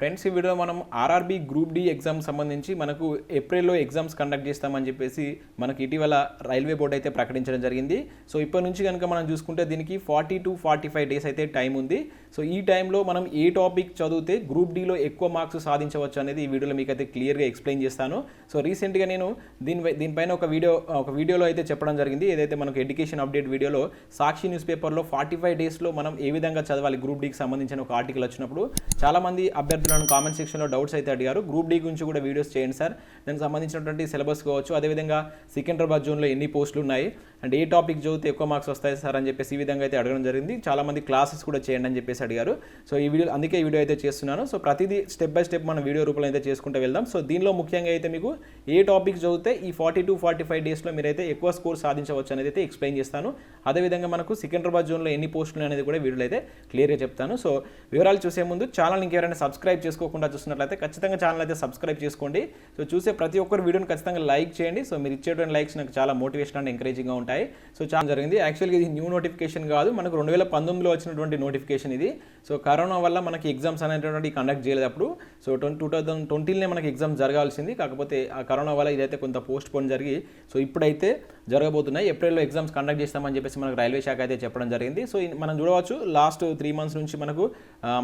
friends ఈ video మనం RRB group D exam సంబంధించి మనకు ఏప్రిల్లో ఎగ్జామ్స్ కండక్ట్ చేస్తామని చెప్పేసి మనకి ఇటీవల రైల్వే బోర్డు అయితే ప్రకటించడం జరిగింది. సో ఇప్పటి నుంచి కనుక మనం చూసుకుంటే దీనికి forty two forty five days అయితే టైం ఉంది. సో ఈ టైంలో మనం ఏ టాపిక్ చదివితే గ్రూప్ డిలో ఎక్కువ మార్క్స్ సాధించవచ్చు అనేది ఈ వీడియోలో మీకు అయితే క్లియర్గా ఎక్స్ప్లెయిన్ చేస్తాను. సో రీసెంట్గా నేను దీని దీనిపైన ఒక వీడియో ఒక వీడియోలో అయితే చెప్పడం జరిగింది. ఏదైతే మనకు ఎడ్యుకేషన్ అప్డేట్ వీడియోలో సాక్షి న్యూస్ పేపర్లో ఫార్టీ ఫైవ్ డేస్లో మనం ఏ విధంగా చదవాలి గ్రూప్ డికి సంబంధించిన ఒక ఆర్టికల్ వచ్చినప్పుడు చాలామంది అభ్యర్థులను కామెంట్ సెక్షన్లో డౌట్స్ అయితే అడిగారు. గ్రూప్ డి గురించి కూడా వీడియోస్ చేయండి సార్. దానికి సంబంధించినటువంటి సిలబస్ కావచ్చు. అదేవిధంగా సికింద్రాబాద్ జోన్లో ఎన్ని పోస్టులు ఉన్నాయి? అండ్ ఏ టాపిక్ చదివితే ఎక్కువ మార్క్స్ వస్తాయి సార్ అని చెప్పేసి ఈ విధంగా అయితే అడగడం జరిగింది. చాలామంది క్లాసెస్ కూడా చేయండి అని చెప్పేసి అడిగారు. సో ఈ వీడియో అందుకే ఈ వీడియో అయితే చేస్తున్నాను. సో ప్రతిదీ స్టెప్ బై స్టెప్ మనం వీడియో రూపంలో అయితే చేసుకుంటూ వెళ్దాం. సో దీనిలో ముఖ్యంగా అయితే మీకు ఏ టాపిక్ చదివితే ఈ ఫార్టీ టు ఫార్టీ ఫైవ్ డేస్లో మీరైతే ఎక్కువ స్కోర్ సాధించవచ్చు అనేది అయితే ఎక్స్ప్లెయిన్ చేస్తాను. అదేవిధంగా మనకు సికింద్రాబాద్ జోన్లో ఎన్ని పోస్టులు అనేది కూడా వీడియోలో అయితే క్లియర్గా చెప్తాను. సో వివరాలు చూసే ముందు ఛానల్ ఇంకెవరైనా సబ్స్క్రైబ్ చేసుకోకుండా చూస్తున్నట్లయితే ఖచ్చితంగా ఛానల్ అయితే సబ్స్క్రైబ్ చేసుకోండి. సో చూసే ప్రతి ఒక్కరు వీడియోని ఖచ్చితంగా లైక్ చేయండి. సో మీరు ఇచ్చేటువంటి లైక్స్ నాకు చాలా మోటివేషన్ అండ్ ఎంకరేజింగ్గా ఉంటాయి. సో చాలా జరిగింది. యాక్చువల్గా ఇది న్యూ నోటిఫికేషన్ కాదు. మనకు రెండు వేల పంతొమ్మిదిలో వచ్చినటువంటి నోటిఫికేషన్ ఇది. సో కరోనా వల్ల మనకి ఎగ్జామ్స్ అనేటువంటి కండక్ట్ చేయలేదు అప్పుడు. సో ట్వంటీ టూ థౌసండ్ ట్వంటీలోనే మనకి ఎగ్జామ్ జరగాల్సింది. కాకపోతే ఆ కరోనా వల్ల ఇదైతే కొంత పోస్ట్ పోన్ జరిగి సో ఇప్పుడైతే జరగబోతున్నాయి. ఏప్రిల్లో ఎగ్జామ్స్ కండక్ట్ చేస్తామని చెప్పేసి మనకు రైల్వే శాఖ అయితే చెప్పడం జరిగింది. సో మనం చూడవచ్చు లాస్ట్ త్రీ మంత్స్ నుంచి మనకు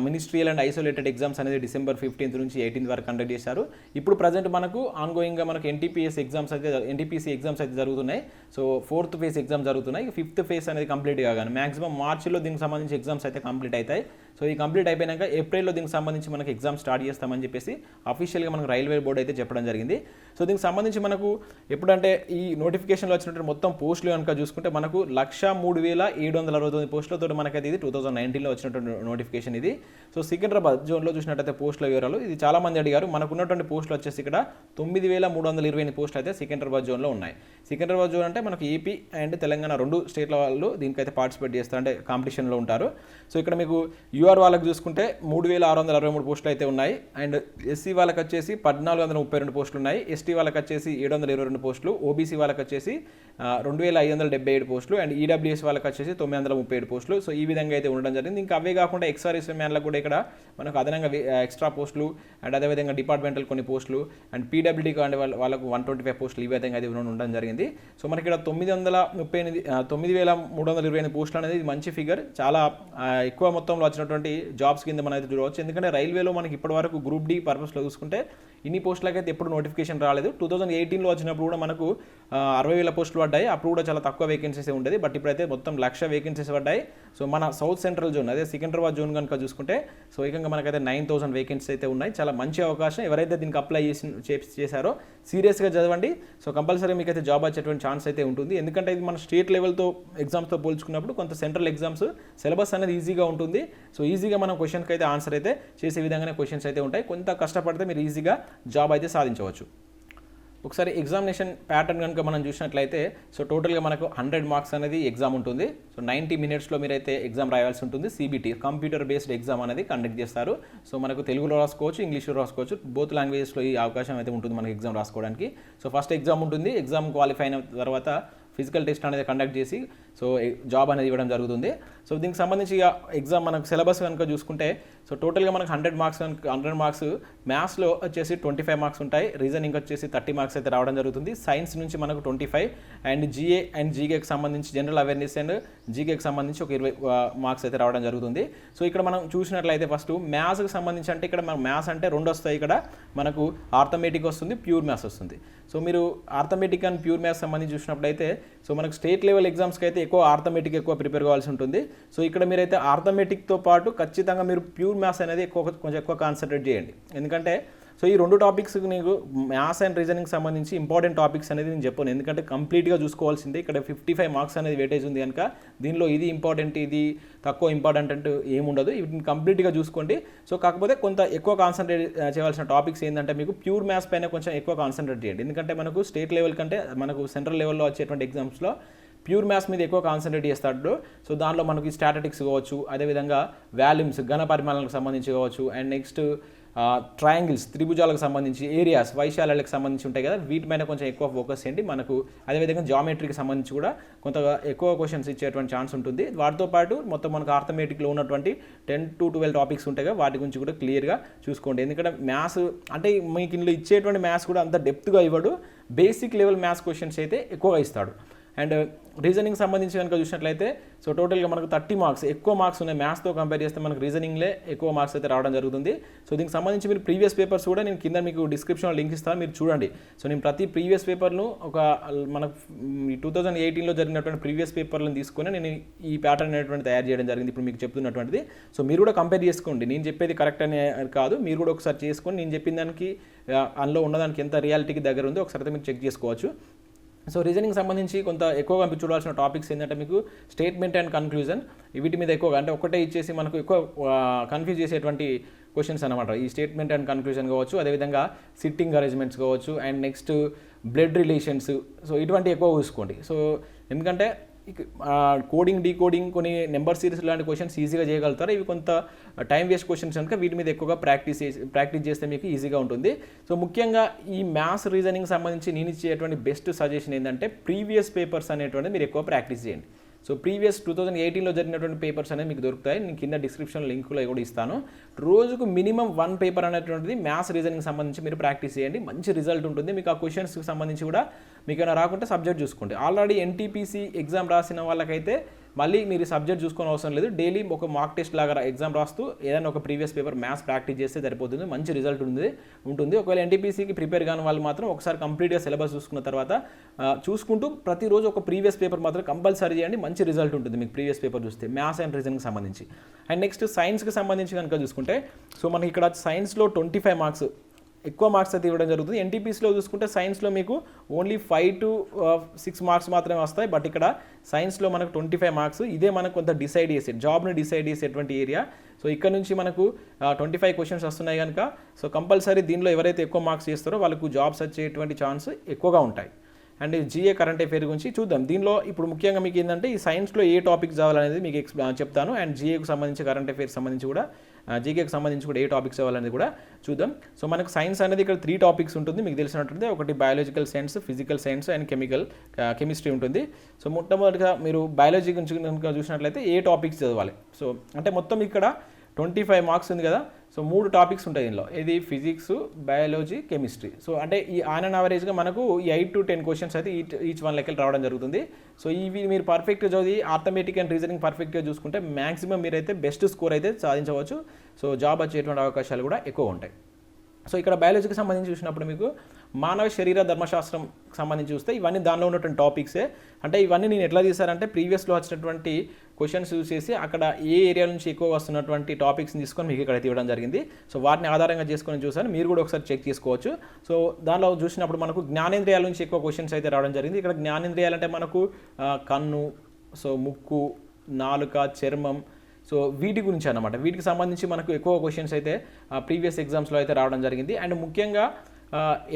మినిస్ట్రియల్ అండ్ ఐసోలేటెడ్ ఎగ్జామ్స్ అనేది డిసెంబర్ ఫిఫ్టీన్త్ నుంచి ఎయిటీన్త్ వరకు కండక్ట్ చేశారు. ఇప్పుడు ప్రజెంట్ మనకు ఆన్గోయింగ్గా మనకు ఎన్టీపీఎస్ ఎగ్జామ్స్ అయితే ఎన్టీపీసీ ఎగ్జామ్స్ అయితే జరుగుతున్నాయి. సో ఫోర్త్ ఫేజ్ ఎగ్జామ్ జరుగుతున్నాయి. ఫిఫ్త్ ఫేజ్ అనేది కంప్లీట్ కాగానే మాక్సిమం మార్చిలో దీనికి సంబంధించి ఎగ్జామ్స్ అయితే కంప్లీట్ అవుతాయి. సో ఈ కంప్లీట్ అయిపోయినాక ఏప్రిల్లో దీనికి సంబంధించి మనకు ఎగ్జామ్ స్టార్ట్ చేస్తామని చెప్పేసి అఫీషియల్గా మనకు రైల్వే బోర్డు అయితే చెప్పడం జరిగింది. సో దీనికి సంబంధించి మనకు ఎప్పుడంటే ఈ నోటిఫికేషన్లో వచ్చినటువంటి మొత్తం పోస్టులు కనుక చూసుకుంటే మనకు లక్ష మూడు వేల ఏడు వందల అరవై తొమ్మిది పోస్టులతో మనకైతే ఇది టూ థౌసండ్ నైన్టీన్లో వచ్చినటువంటి నోటిఫికేషన్ ఇది. సో సికింద్రాబాద్ జోన్లో చూసినట్టయితే పోస్టుల వివరాలు ఇది చాలా మంది అడిగారు. మనకు ఉన్నటువంటి పోస్టులు వచ్చేసి ఇక్కడ తొమ్మిది వేల మూడు వందల ఇరవై ఎనిమిది పోస్టులు అయితే సికింద్రాబాద్ జోన్లో ఉన్నాయి. సికింద్రాబాద్ జోన్ అంటే మనకు ఏపీ అండ్ తెలంగాణ రెండు స్టేట్ల వాళ్ళు దీనికైతే పార్టిసిపేట్ చేస్తారు అంటే కాంపిటీషన్లో ఉంటారు. సో ఇక్కడ మీకు యూఆర్ వాళ్ళకి చూసుకుంటే మూడు వేల ఆరు వందల అరవై మూడు పోస్టులు అయితే ఉన్నాయి. అండ్ ఎస్సీ వాళ్ళకి వచ్చేసి పద్నాలుగు వందల ముప్పై రెండు పోస్టులు ఉన్నాయి. ఎస్టీ వాళ్ళకి వచ్చేసి ఏడు వందల ఇరవై రెండు పోస్టులు ఓబీసీ వాళ్ళకి వచ్చేసి రెండు వేల ఐదు వందల డెబ్బై ఏడు పోస్టులు అండ్ ఈడబ్ల్యూఎస్ వాళ్ళకి వచ్చేసి తొమ్మిది వందల ముప్పై ఏడు పోస్టులు. సో ఈ విధంగా అయితే ఉండడం జరిగింది. ఇంకా అవే కాకుండా ఎక్స్ఆర్ఎస్ మ్యాన్లకు కూడా ఇక్కడ మనకు అదనంగా ఎక్స్ట్రా పోస్టులు అండ్ అదేవిధంగా డిపార్ట్మెంటల్ కొన్ని పోస్టులు అండ్ పీడబ్ల్యూడీ కానీ వాళ్ళ వాళ్ళకు వన్ ట్వంటీ ఫైవ్ పోస్టులు ఈ విధంగా అయితే ఉండడం జరిగింది. సో మనకి ఇక్కడ తొమ్మిది వందల ముప్పై ఎనిమిది తొమ్మిది వేల మూడు వందల ఇరవై ఎనిమిది పోస్టులు అనేది ఇది మంచి ఫిగర్. చాలా ఎక్కువ మొత్తంలో వచ్చినటువంటి జాబ్స్ కింద మనం అయితే చూడవచ్చు. ఎందుకంటే రైల్వేలో మనకి ఇప్పటివరకు గ్రూప్ డి పర్పస్లో చూసుకుంటే ఇన్ని పోస్టులకైతే అయితే ఎప్పుడు నోటిఫికేషన్ రాలేదు. టూ థౌసండ్ ఎయిటీన్లో వచ్చినప్పుడు కూడా మనకు అరవై వేల పోస్టులు పడ్డాయి. అప్పుడు కూడా చాలా తక్కువ వేకెన్సీస్ ఉండేది. బట్ ఇప్పుడైతే మొత్తం లక్ష వేకెన్సీస్ పడ్డాయి. సో మన సౌత్ సెంట్రల్ జోన్ అదే సికింద్రాబాద్ జోన్ కనుక చూసుకుంటే సో ఏకంగా మనకైతే నైన్ థౌసండ్ వేకెన్సీస్ అయితే ఉన్నాయి. చాలా మంచి అవకాశం. ఎవరైతే దీనికి అప్లై చేసి చేశారో సీరియస్గా చదవండి. సో కంపల్సరీ మీకు అయితే జాబ్ వచ్చేటువంటి ఛాన్స్ అయితే ఉంటుంది. ఎందుకంటే ఇది మన స్టేట్ లెవెల్తో ఎగ్జామ్స్తో పోల్చుకున్నప్పుడు కొంత సెంట్రల్ ఎగ్జామ్స్ సిలబస్ అనేది ఈజీగా ఉంటుంది. సో ఈజీగా మనం క్వశ్చన్కి అయితే ఆన్సర్ అయితే చేసే విధంగానే క్వశ్చన్స్ అయితే ఉంటాయి. కొంత కష్టపడితే మీరు ఈజీగా జాబ్ అయితే సాధించవచ్చు. ఒకసారి ఎగ్జామినేషన్ ప్యాటర్న్ కనుక మనం చూసినట్లయితే సో టోటల్గా మనకు హండ్రెడ్ మార్క్స్ అనేది ఎగ్జామ్ ఉంటుంది. సో నైంటీ మినిట్స్లో మీరైతే ఎగ్జామ్ రాయాల్సి ఉంటుంది. సిబిటి కంప్యూటర్ బేస్డ్ ఎగ్జామ్ అనేది కండక్ట్ చేస్తారు. సో మనకు తెలుగులో రాసుకోవచ్చు ఇంగ్లీష్లో రాసుకోవచ్చు బోత్ లాంగ్వేజెస్లో ఈ అవకాశం అయితే ఉంటుంది మనకి ఎగ్జామ్ రాసుకోవడానికి. సో ఫస్ట్ ఎగ్జామ్ ఉంటుంది ఎగ్జామ్ క్వాలిఫై అయిన తర్వాత ఫిజికల్ టెస్ట్ అనేది కండక్ట్ చేసి సో జాబ్ అనేది ఇవ్వడం జరుగుతుంది. సో దీనికి సంబంధించి ఇక ఎగ్జామ్ మనకు సిలబస్ కనుక చూసుకుంటే సో టోటల్గా మనకు హండ్రెడ్ మార్క్స్ కనుక హండ్రెడ్ మార్క్స్ మ్యాథ్స్లో వచ్చేసి ట్వంటీ ఫైవ్ మార్క్స్ ఉంటాయి. రీజనింగ్ వచ్చేసి థర్టీ మార్క్స్ అయితే రావడం జరుగుతుంది. సైన్స్ నుంచి మనకు twenty five and GA and జీకేకి సంబంధించి జనరల్ అవేర్నెస్ అండ్ జీకేకి సంబంధించి ఒక ఇరవై మార్క్స్ అయితే రావడం జరుగుతుంది. సో ఇక్కడ మనం చూసినట్లయితే ఫస్ట్ మ్యాథ్స్కి సంబంధించి అంటే ఇక్కడ మనకు మ్యాథ్స్ అంటే రెండు వస్తాయి ఇక్కడ. మనకు ఆర్థమెటిక్ వస్తుంది ప్యూర్ మ్యాథ్స్ వస్తుంది. సో మీరు ఆర్థమెటిక్ అండ్ ప్యూర్ మ్యాథ్స్ సంబంధించి చూసినప్పుడైతే సో మనకు స్టేట్ లెవెల్ ఎగ్జామ్స్కి అయితే ఎక్కువ ఆర్థమెటిక్ ఎక్కువ ప్రిపేర్ కావాల్సి ఉంటుంది. సో ఇక్కడ మీరైతే ఆర్థమెటిక్తో పాటు ఖచ్చితంగా మీరు ప్యూర్ మ్యాథ్స్ అనేది ఎక్కువ కొంచెం ఎక్కువ కాన్సన్ట్రేట్ చేయండి. ఎందుకంటే సో ఈ రెండు టాపిక్స్ నీకు మ్యాథ్స్ అండ్ రీజనింగ్ సంబంధించి ఇంపార్టెంట్ టాపిక్స్ అనేది నేను చెప్పాను. ఎందుకంటే కంప్లీట్గా చూసుకోవాల్సిందే. ఇక్కడ ఫిఫ్టీ ఫైవ్ మార్క్స్ అనేది వెయిటేజ్ ఉంది కనుక దీనిలో ఇది ఇంపార్టెంట్ ఇది తక్కువ ఇంపార్టెంట్ అంటూ ఏముండదు. వీటిని కంప్లీట్గా చూసుకోండి. సో కాకపోతే కొంత ఎక్కువ కాన్సన్ట్రేట్ చేయాల్సిన టాపిక్స్ ఏంటంటే మీకు ప్యూర్ మ్యాథ్స్ పైన కొంచెం ఎక్కువ కాన్సన్ట్రేట్ చేయండి. ఎందుకంటే మనకు స్టేట్ లెవెల్ కంటే మనకు సెంట్రల్ లెవెల్లో వచ్చేటువంటి ఎగ్జామ్స్లో ప్యూర్ మ్యాథ్స్ మీద ఎక్కువ కాన్సన్ట్రేట్ చేస్తాడు. సో దానిలో మనకి స్టాటిటిక్స్ కావచ్చు అదేవిధంగా వాల్యూమ్స్ ఘన పరిమాణాలకు సంబంధించి కావచ్చు అండ్ నెక్స్ట్ ట్రయాంగిల్స్ త్రిభుజాలకు సంబంధించి ఏరియాస్ వైశాల్యాలకు సంబంధించి ఉంటాయి కదా వీటి మీద కొంచెం ఎక్కువ ఫోకస్ చేయండి. మనకు అదేవిధంగా జామెట్రీకి సంబంధించి కూడా కొంత ఎక్కువ క్వశ్చన్స్ ఇచ్చేటువంటి ఛాన్స్ ఉంటుంది. వాటితో పాటు మొత్తం మనకు ఆర్థమెటిక్లో ఉన్నటువంటి టెన్ టు ట్వెల్వ్ టాపిక్స్ ఉంటాయి కదా వాటి గురించి కూడా క్లియర్గా చూసుకోండి. ఎందుకంటే మ్యాథ్స్ అంటే మీకు ఇందులో ఇచ్చేటువంటి మ్యాథ్స్ కూడా అంత డెప్త్గా ఇవ్వడు. బేసిక్ లెవెల్ మ్యాథ్స్ క్వశ్చన్స్ అయితే ఎక్కువగా ఇస్తాడు. అండ్ రీజనింగ్ సంబంధించి కనుక చూసినట్లయితే సో టోటల్గా మనకు థర్టీ మార్క్స్ ఎక్కువ మార్క్స్ ఉన్నాయి మ్యాథ్స్తో కంపేర్ చేస్తే మనకు రీజనింగ్లే ఎక్కువ మార్క్స్ అయితే రావడం జరుగుతుంది. సో దీనికి సంబంధించి మీరు ప్రీవియస్ పేపర్స్ కూడా నేను కింద మీకు డిస్క్రిప్షన్లో లింక్ ఇస్తాను మీరు చూడండి. సో నేను ప్రతి ప్రీవియస్ పేపర్ను ఒక మనకు టూ థౌజండ్ ఎయిటీన్లో జరిగినటువంటి ప్రీవియస్ పేపర్లను తీసుకొని నేను ఈ ప్యాటర్న్ అనేటువంటి తయారు చేయడం జరిగింది ఇప్పుడు మీకు చెప్తున్నటువంటిది. సో మీరు కూడా కంపేర్ చేసుకోండి. నేను చెప్పేది కరెక్ట్ అనే కాదు మీరు కూడా ఒకసారి చేసుకొని నేను చెప్పిన దానికి అందులో ఉన్నదానికి ఎంత రియాలిటీకి దగ్గర ఉందో ఒకసారి అయితే మీరు చెక్ చేసుకోవచ్చు. సో రీజనింగ్ సంబంధించి కొంత ఎక్కువగా మీరు చూడాల్సిన టాపిక్స్ ఏంటంటే మీకు స్టేట్మెంట్ అండ్ కన్క్లూజన్ వీటి మీద ఎక్కువగా అంటే ఒకటే ఇచ్చేసి మనకు ఎక్కువ కన్ఫ్యూజ్ చేసేటువంటి క్వశ్చన్స్ అనమాట ఈ స్టేట్మెంట్ అండ్ కన్క్లూజన్ కావచ్చు అదేవిధంగా సిట్టింగ్ అరేంజ్మెంట్స్ కావచ్చు and next blood relations so ఇటువంటి ఎక్కువ చూసుకోండి. సో ఎందుకంటే కోడింగ్ డీకోడింగ్ కొన్ని నెంబర్ సిరీస్ లాంటి క్వశ్చన్స్ ఈజీగా చేయగలుగుతారు? ఇవి కొంత టైం వేస్ట్ క్వశ్చన్స్ కనుక వీటి మీద ఎక్కువగా ప్రాక్టీస్ చేసి ప్రాక్టీస్ చేస్తే మీకు ఈజీగా ఉంటుంది. సో ముఖ్యంగా ఈ మ్యాథ్స్ రీజనింగ్ సంబంధించి నేను ఇచ్చేటువంటి బెస్ట్ సజెషన్ ఏంటంటే ప్రీవియస్ పేపర్స్ అనేటువంటి మీరు ఎక్కువ ప్రాక్టీస్ చేయండి. సో ప్రీవియస్ టూ థౌసండ్ ఎయిటీన్లో జరిగినటువంటి పేపర్స్ అనేవి మీకు దొరుకుతాయి. నేను కింద డిస్క్రిప్షన్ లింక్లో కూడా ఇస్తాను. రోజుకు మినిమం వన్ పేపర్ అనేటువంటిది మ్యాథ్స్ రీజనింగ్ సంబంధించి మీరు ప్రాక్టీస్ చేయండి. మంచి రిజల్ట్ ఉంటుంది. మీకు ఆ క్వశ్చన్స్కి సంబంధించి కూడా మీకు ఏమైనా రాకుంటే సబ్జెక్ట్ చూసుకోండి. ఆల్రెడీ ఎన్టీపీసీ ఎగ్జామ్ రాసిన వాళ్ళకైతే మళ్ళీ మీరు సబ్జెక్ట్ చూసుకోని అవసరం లేదు. డైలీ ఒక మాక్ టెస్ట్ లాగా ఎగ్జామ్ రాస్తూ ఏదైనా ఒక ప్రీవియస్ పేపర్ మ్యాథ్స్ ప్రాక్టీస్ చేస్తే సరిపోతుంది. మంచి రిజల్ట్ ఉంది ఉంటుంది. ఒకవేళ ఎన్టీపీసీకి ప్రిపేర్ కాని వాళ్ళు మాత్రం ఒకసారి కంప్లీట్గా సిలబస్ చూసుకున్న తర్వాత చూసుకుంటూ ప్రతిరోజు ఒక ప్రీవియస్ పేపర్ మాత్రం కంపల్సరీ చేయండి. మంచి రిజల్ట్ ఉంటుంది మీకు ప్రీవియస్ పేపర్ చూస్తే మ్యాథ్స్ అండ్ రీజనింగ్కి సంబంధించి. అండ్ నెక్స్ట్ సైన్స్కి సంబంధించి కనుక చూసుకుంటే సో మనకి ఇక్కడ సైన్స్లో ట్వంటీ ఫైవ్ మార్క్స్ ఎక్కువ మార్క్స్ అయితే ఇవ్వడం జరుగుతుంది. ఎన్టీపీసీలో చూసుకుంటే సైన్స్లో మీకు only five to six marks మాత్రమే వస్తాయి. బట్ ఇక్కడ సైన్స్లో మనకు ట్వంటీ ఫైవ్ మార్క్స్ ఇదే మనకు కొంత డిసైడ్ చేసే జాబ్ని డిసైడ్ చేసేటువంటి ఏరియా సో ఇక్కడ నుంచి మనకు ట్వంటీ ఫైవ్ క్వశ్చన్స్ వస్తున్నాయి కనుక సో కంపల్సరీ దీనిలో ఎవరైతే ఎక్కువ మార్క్స్ చేస్తారో వాళ్ళకు జాబ్స్ వచ్చేటువంటి ఛాన్స్ ఎక్కువగా ఉంటాయి. అండ్ జిఏ కరెంట్ అఫేర్ గురించి చూద్దాం. దీనిలో ఇప్పుడు ముఖ్యంగా మీకు ఏంటంటే ఈ సైన్స్లో ఏ టాపిక్ చదవాలనేది మీకు ఎక్స్ చెప్తాను. అండ్ జిఏకు సంబంధించి కరెంట్ అఫేర్స్ సంబంధించి కూడా జీకేకి సంబంధించి కూడా ఏ టాపిక్స్ ఇవ్వాలనేది కూడా చూద్దాం. సో మనకు సైన్స్ అనేది ఇక్కడ త్రీ టాపిక్స్ ఉంటుంది. మీకు తెలిసినట్టుంది ఒకటి biological science physical science and chemical chemistry ఉంటుంది. సో మొట్టమొదటిగా మీరు బయాలజీ గురించి చూసినట్లయితే ఏ టాపిక్స్ చదవాలి? సో అంటే మొత్తం ఇక్కడ ట్వంటీ ఫైవ్ మార్క్స్ ఉంది కదా. సో మూడు టాపిక్స్ ఉంటాయి దీనిలో ఇది ఫిజిక్స్ బయాలజీ కెమిస్ట్రీ. సో అంటే ఈ ఆన్ అండ్ అవరేజ్గా మనకు ఈ ఎయిట్ టు టెన్ క్వశ్చన్స్ అయితే ఈచ్ ఈచ్ వన్ లెక్కలు రావడం జరుగుతుంది. సో ఇవి మీరు పర్ఫెక్ట్గా చదివి ఆర్థమెటిక్ అండ్ రీజనింగ్ పర్ఫెక్ట్గా చూసుకుంటే మ్యాక్సిమం మీరైతే బెస్ట్ స్కోర్ అయితే సాధించవచ్చు. సో జాబ్ వచ్చేటువంటి అవకాశాలు కూడా ఎక్కువ ఉంటాయి. సో ఇక్కడ బయాలజీకి సంబంధించి చూసినప్పుడు మీకు మానవ శరీర ధర్మశాస్త్రం సంబంధించి చూస్తే ఇవన్నీ దానిలో ఉన్నటువంటి టాపిక్సే అంటే ఇవన్నీ నేను ఎట్లా తీసారంటే ప్రీవియస్లో వచ్చినటువంటి క్వశ్చన్స్ యూజ్ చేసి అక్కడ ఏ ఏరియా నుంచి ఎక్కువ వస్తున్నటువంటి టాపిక్స్ని తీసుకొని మీకు ఇక్కడ ఇవ్వడం జరిగింది. సో వాటిని ఆధారంగా చేసుకొని చూసాను. మీరు కూడా ఒకసారి చెక్ చేసుకోవచ్చు. సో దానిలో చూసినప్పుడు మనకు జ్ఞానేంద్రియాల నుంచి ఎక్కువ క్వశ్చన్స్ అయితే రావడం జరిగింది. ఇక్కడ జ్ఞానేంద్రియాలు అంటే మనకు కన్ను సో ముక్కు నాలుక చర్మం సో వీటి గురించి అనమాట వీటికి సంబంధించి మనకు ఎక్కువ క్వశ్చన్స్ అయితే ప్రీవియస్ ఎగ్జామ్స్లో అయితే రావడం జరిగింది. అండ్ ముఖ్యంగా